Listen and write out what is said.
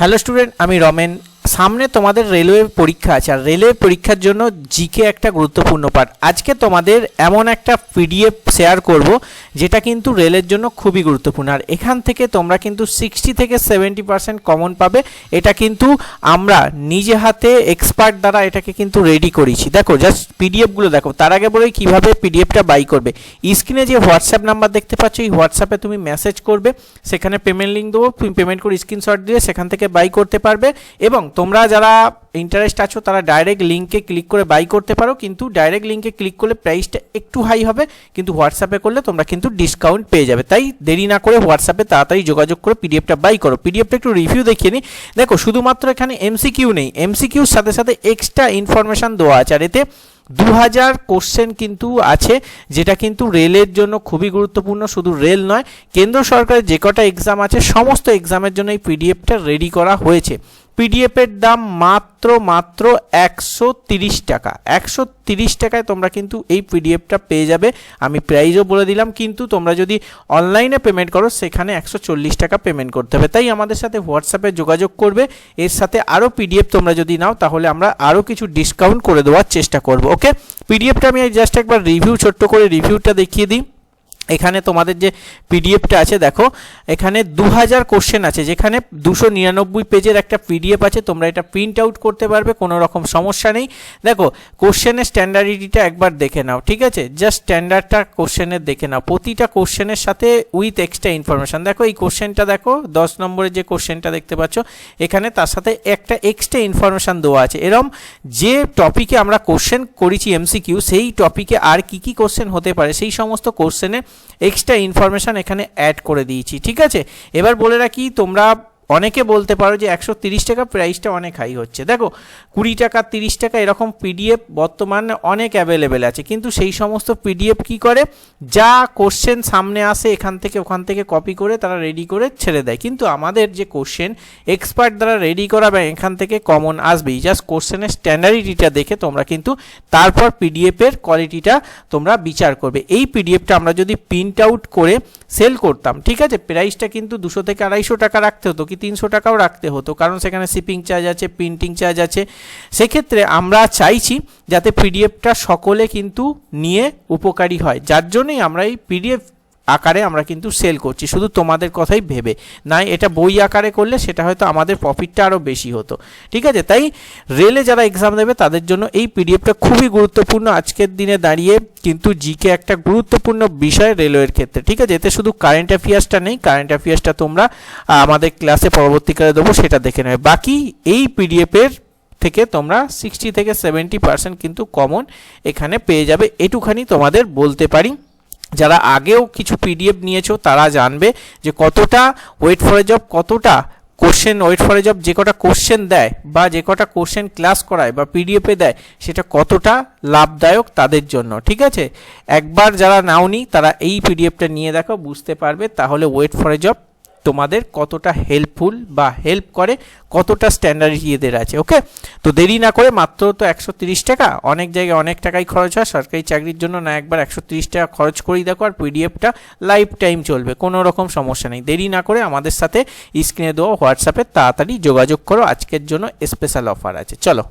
Hello student আমি রমেন। সামনে তোমাদের রেলওয়ে পরীক্ষা আছে, আর রেলওয়ে পরীক্ষার জন্য জিকে একটা গুরুত্বপূর্ণ পার্ট আজকে তোমাদের এমন একটা পিডিএফ শেয়ার করব, যেটা কিন্তু রেলের জন্য খুবই গুরুত্বপূর্ণ। আর এখান থেকে তোমরা কিন্তু সিক্সটি থেকে সেভেন্টি পার্সেন্ট কমন পাবে। এটা কিন্তু আমরা নিজে হাতে এক্সপার্ট দ্বারা এটাকে কিন্তু রেডি করেছি। দেখো জাস্ট পিডিএফগুলো দেখো, তার আগে বলে কীভাবে পিডিএফটা বাই করবে। স্ক্রিনে যে হোয়াটসঅ্যাপ নাম্বার দেখতে পাচ্ছ, এই হোয়াটসঅ্যাপে তুমি মেসেজ করবে, সেখানে পেমেন্ট লিঙ্ক দেবো পেমেন্ট করে স্ক্রিনশট দিয়ে সেখান থেকে বাই করতে পারবে। এবং তোমরা যারা ইন্টারেস্ট আছো, তারা ডাইরেক্ট লিঙ্কে ক্লিক করে বাই করতে পারো, কিন্তু ডাইরেক্ট লিঙ্কে ক্লিক করলে প্রাইসটা একটু হাই হবে, কিন্তু হোয়াটসঅ্যাপে করলে তোমরা কিন্তু ডিসকাউন্ট পেয়ে যাবে। তাই দেরি না করে হোয়াটসঅ্যাপে তাড়াতাড়ি যোগাযোগ করে পিডিএফটা বাই করো। পিডিএফটা একটু রিভিউ দেখিয়ে নিই। দেখো, শুধুমাত্র এখানে এমসিকিউ নেই। এমসিকিউর সাথে সাথে এক্সট্রা ইনফরমেশান দেওয়া আছে। আর এতে দু হাজার কোশ্চেন কিন্তু আছে, যেটা কিন্তু রেলের জন্য খুবই গুরুত্বপূর্ণ। শুধু রেল নয়, কেন্দ্র সরকারের যে কটা এক্সাম আছে, সমস্ত এক্সামের জন্য এই পিডিএফটা রেডি করা হয়েছে। পিডিএফের দাম মাত্র মাত্র একশো তিরিশ টাকা। একশো তিরিশ টাকায় তোমরা কিন্তু এই পিডিএফটা পেয়ে যাবে। আমি প্রাইজও বলে দিলাম, কিন্তু তোমরা যদি অনলাইনে পেমেন্ট করো, সেখানে একশো চল্লিশ টাকা পেমেন্ট করতে হবে। তাই আমাদের সাথে হোয়াটসঅ্যাপে যোগাযোগ করবে। এর সাথে আরও পিডিএফ তোমরা যদি নাও, তাহলে আমরা আরও কিছু ডিসকাউন্ট করে দেওয়ার চেষ্টা করব ওকে পিডিএফটা আমি জাস্ট একবার রিভিউ ছোট্ট করে রিভিউটা দেখিয়ে দিই। এখানে তোমাদের যে পিডিএফটা আছে, দেখো, এখানে দু হাজার কোশ্চেন আছে, যেখানে দুশো নিরানব্বই পেজের একটা পিডিএফ আছে, তোমরা এটা প্রিন্ট আউট করতে পারবে, কোনো রকম সমস্যা নেই। দেখো কোশ্চেনের স্ট্যান্ডার্ডিটিটা একবার দেখে নাও, ঠিক আছে? জাস্ট স্ট্যান্ডার্ডটা কোশ্চেনের দেখে নাও। প্রতিটা কোশ্চেনের সাথে উইথ এক্সট্রা ইনফরমেশান দেখো, এই কোশ্চেনটা দেখো, দশ নম্বরের যে কোশ্চেনটা দেখতে পাচ্ছ, এখানে তার সাথে একটা এক্সট্রা ইনফরমেশান দেওয়া আছে। এরম যে টপিকে আমরা কোশ্চেন করেছি এমসিকিউ সেই টপিকে আর কি কি কোশ্চেন হতে পারে, সেই সমস্ত কোশ্চেনে এক্সট্রা ইনফরমেশান এখানে অ্যাড করে দিয়েছি ঠিক আছে? এবার বলে রাখি তোমরা অনেকে বলতে পারো যে একশো তিরিশ টাকা প্রাইসটা অনেক হাই হচ্ছে। দেখো, কুড়ি টাকা, তিরিশ টাকা এরকম পিডিএফ বর্তমানে অনেক অ্যাভেলেবেল আছে। কিন্তু সেই সমস্ত পিডিএফ কি করে? যা কোশ্চেন সামনে আসে, এখান থেকে ওখান থেকে কপি করে তারা রেডি করে ছেড়ে দেয়। কিন্তু আমাদের যে কোশ্চেন এক্সপার্ট দ্বারা রেডি করা বা এখান থেকে কমন আসবেই। জাস্ট কোশ্চেনের স্ট্যান্ডার্ডিটিটা দেখে তোমরা কিন্তু তারপর পিডিএফের কোয়ালিটিটা তোমরা বিচার করবে। এই পিডিএফটা আমরা যদি প্রিন্ট আউট করে সেল করতাম, ঠিক আছে? প্রাইসটা কিন্তু দুশো থেকে আড়াইশো টাকা রাখতে হতো। কি তিনশো টাকাও রাখতে হতো। কারণ সেখানে শিপিং চার্জ আছে প্রিন্টিং চার্জ আছে। সেক্ষেত্রে আমরা চাইছি যাতে পিডিএফটা সকলে কিন্তু নিয়ে উপকারী হয়। যার জন্যই আমরা এই পিডিএফ আকারে আমরা কিন্তু সেল করছি, শুধু তোমাদের কথাই ভেবে। নাই, এটা বই আকারে করলে সেটা হয়তো আমাদের প্রফিটটা আরও বেশি হতো। ঠিক আছে? তাই রেলে যারা এক্সাম দেবে, তাদের জন্য এই পিডিএফটা খুবই গুরুত্বপূর্ণ। আজকের দিনে দাঁড়িয়ে কিন্তু জিকে একটা গুরুত্বপূর্ণ বিষয় রেলওয়ের ক্ষেত্রে। ঠিক আছে? এতে শুধু কারেন্ট অ্যাফেয়ার্সটা নেই কারেন্ট অ্যাফেয়ার্সটা তোমরা আমাদের ক্লাসে পরবর্তীকালে দেবো, সেটা দেখে নেবে। বাকি এই পিডিএফের থেকে তোমরা সিক্সটি থেকে সেভেন্টি পার্সেন্ট কিন্তু কমন এখানে পেয়ে যাবে। এটুখানি তোমাদের বলতে পারি। যারা আগেও কিছু পিডিএফ নিয়েছো, তারা জানবে যে কতটা ওয়েট ফর এ জব কতটা question weight for a job যে কটা কোশ্চেন দেয় বা যে কটা কোশ্চেন ক্লাস করায় বা পিডিএফে দেয়, সেটা কতটা লাভদায়ক তাদের জন্য, ঠিক আছে? একবার যারা নাওনি, তারা এই পিডিএফটা নিয়ে দেখো, বুঝতে পারবে, তাহলে ওয়েট ফর এ জব তোমাদের কতটা হেল্পফুল বা হেল্প করে, কতটা স্ট্যান্ডার্ড ইয়েদের আছে ওকে তো দেরি না করে মাত্র তো একশো তিরিশ টাকা। অনেক জায়গায় অনেক টাকাই খরচ হয়, সরকারি চাকরির জন্য না একবার একশো তিরিশ টাকা খরচ করেই দেখো আর পিডিএফটা লাইফ টাইম চলবে, কোনো রকম সমস্যা নেই। দেরি না করে আমাদের সাথে স্ক্রিনে দেওয়া হোয়াটসঅ্যাপে তাড়াতাড়ি যোগাযোগ করো, আজকের জন্য স্পেশাল অফার আছে। চলো।